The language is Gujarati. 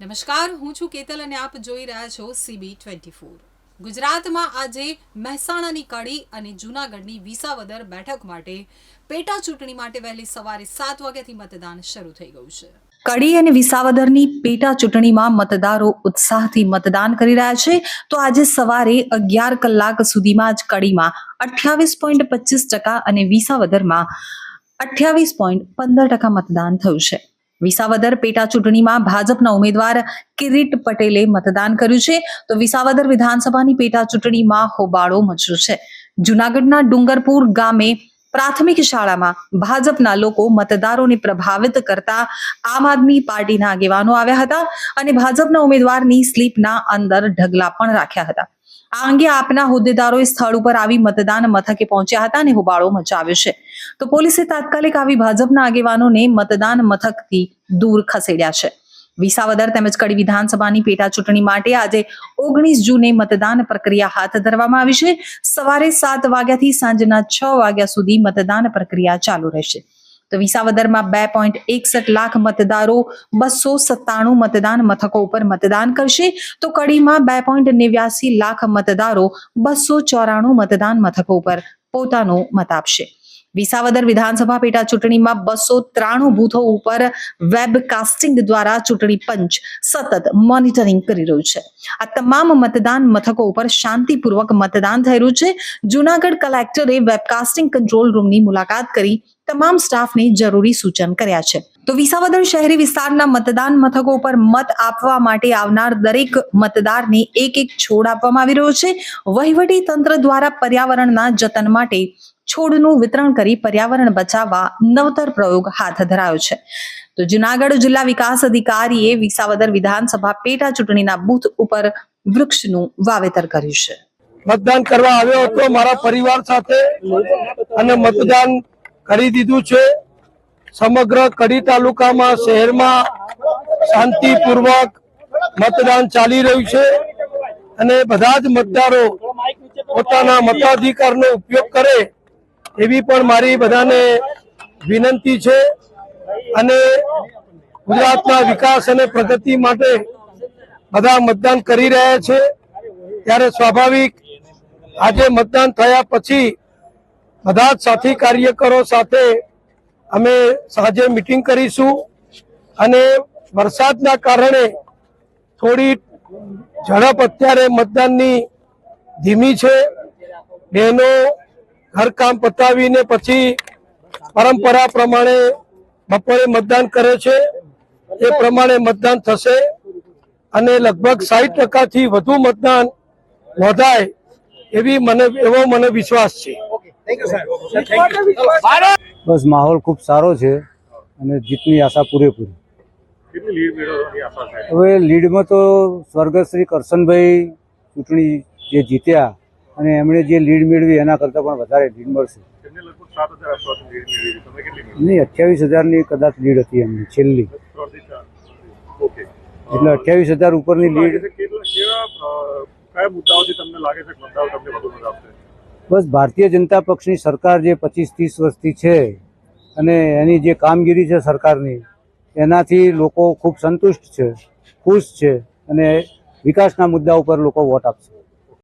નમસ્કાર, હું છું કેતલ અને આપ જોઈ રહ્યા છો સીબી ટ્વેન્ટી ફોર ગુજરાતમાં આજે મહેસાણાની કડી અને જૂનાગઢની વિસાવદર બેઠક માટે પેટા ચૂંટણી માટે વહેલી સવારે સાત વાગ્યાથી મતદાન શરૂ થઈ ગયું છે. કડી અને વિસાવદરની પેટા ચૂંટણીમાં મતદારો ઉત્સાહથી મતદાન કરી રહ્યા છે. તો આજે સવારે અગિયાર કલાક સુધીમાં જ કડીમાં અઠ્યાવીસ પોઈન્ટ પચીસ ટકા અને વિસાવદરમાં અઠ્યાવીસ પોઈન્ટ પંદર ટકા મતદાન થયું છે. વિસાવદર પેટા ચૂંટણીમાં ભાજપના ઉમેદવાર કિરીટ પટેલે મતદાન કર્યું છે. તો વિસાવદર વિધાનસભાની પેટા ચૂંટણીમાં હોબાળો મચ્યો છે. જુનાગઢના ડુંગરપુર ગામે પ્રાથમિક શાળામાં ભાજપના લોકો મતદારોને પ્રભાવિત કરતા આમ આદમી પાર્ટીના આગેવાનો આવ્યા હતા અને ભાજપના ઉમેદવારની સ્લીપના અંદર ઢગલા પણ રાખ્યા હતા. આ અંગે આપના હોદ્દેદારોએ સ્થળ ઉપર આવી મતદાન મથકે પહોંચ્યા હતા અને હોબાળો મચાવ્યો છે. તો પોલીસે તાત્કાલિક આવી ભાજપના આગેવાનોને મતદાન મથકથી દૂર ખસેડ્યા છે. વિસાવદર તેમજ કડી વિધાનસભાની પેટા ચૂંટણી માટે આજે ઓગણીસ જૂને મતદાન પ્રક્રિયા હાથ ધરવામાં આવી છે. સવારે સાત વાગ્યાથી સાંજના છ વાગ્યા સુધી મતદાન પ્રક્રિયા ચાલુ રહેશે. તો વિસાવદરમાં બે પોઈન્ટ એકસઠ લાખ મતદારો બસો સત્તાણું મતદાન મથકો ઉપર મતદાન કરશે. તો કડીમાં બે પોઈન્ટ નેવ્યાસી લાખ મતદારો બસો ચોરાણું મતદાન મથકો ઉપર પોતાનો મત આપશે. વિસાવદર વિધાનસભા પેટા ચૂંટણીમાં બસો ત્રાણું બૂથો ઉપર વેબકાસ્ટિંગ દ્વારા ચૂંટણી પંચ સતત મોનિટરિંગ કરી રહ્યું છે. આ તમામ મતદાન મથકો ઉપર શાંતિપૂર્વક મતદાન થઈ રહ્યું છે. જુનાગઢ કલેક્ટરે વેબકાસ્ટિંગ કંટ્રોલ રૂમની મુલાકાત કરી તમામ સ્ટાફને જરૂરી સૂચન કર્યા છે. તો વિસાવદર શહેરી વિસ્તારના મતદાન મથકો ઉપર મત આપવા માટે આવનાર દરેક મતદારને એક એક છોડ આપવામાં આવી રહ્યો છે. વહીવટી તંત્ર દ્વારા પર્યાવરણના જતન માટે છોડનું વિતરણ કરી પર્યાવરણ બચાવવા નવતર પ્રયોગ હાથ ધરાયો છે. તો જુનાગઢ જિલ્લા વિકાસ અધિકારીએ વિસાવદર વિધાનસભા પેટા ચૂંટણીના બૂથ ઉપર વૃક્ષનું વાવેતર કર્યું છે. મતદાન કરવા આવ્યો હતો મારા પરિવાર સાથે અને મતદાન કરી દીધું છે. સમગ્ર કડી તાલુકામાં, શહેરમાં શાંતિપૂર્વક મતદાન ચાલી રહ્યું છે અને બધા જ મતદારો પોતાના મતાધિકારનો ઉપયોગ કરે એવી પણ મારી બધાને વિનંતી છે અને ગુજરાતના વિકાસ અને પ્રગતિ માટે બધા મતદાન કરી રહ્યા છે. ત્યારે સ્વાભાવિક આજે મતદાન થયા પછી બધા જ સાથી કાર્યકરો સાથે અમે સાંજે મિટિંગ કરીશું અને વરસાદના કારણે થોડી ઝડપ અત્યારે મતદાનની ધીમી છે. બહેનો ઘરકામ પતાવીને પછી પરંપરા પ્રમાણે બપોરે મતદાન કરે છે. એ પ્રમાણે મતદાન થશે અને લગભગ સાહીઠ ટકાથી વધુ મતદાન નોંધાય એવી મને, એવો મને વિશ્વાસ છે. બસ માહોલ ખૂબ સારો છે અને જીતની આશા પૂરેપૂરી. હવે લીડમાં તો સ્વર્ગશ્રી શ્રી કરશનભાઈ ચૂંટણી જે જીત્યા અને એમણે જે લીડ મેળવી એના કરતાં પણ વધારે લીડ મળશે. નહીં અઠ્યાવીસ હજારની કદાચ લીડ હતી એમની છેલ્લી. એટલે અઠ્યાવીસ હજાર ઉપરની લીડ બસ ભારતીય જનતા પક્ષની સરકાર જે પચીસ ત્રીસ વર્ષથી છે અને એની જે કામગીરી છે સરકારની એનાથી લોકો ખૂબ સંતુષ્ટ છે ખુશ છે અને વિકાસના મુદ્દા ઉપર લોકો વોટ આપશે.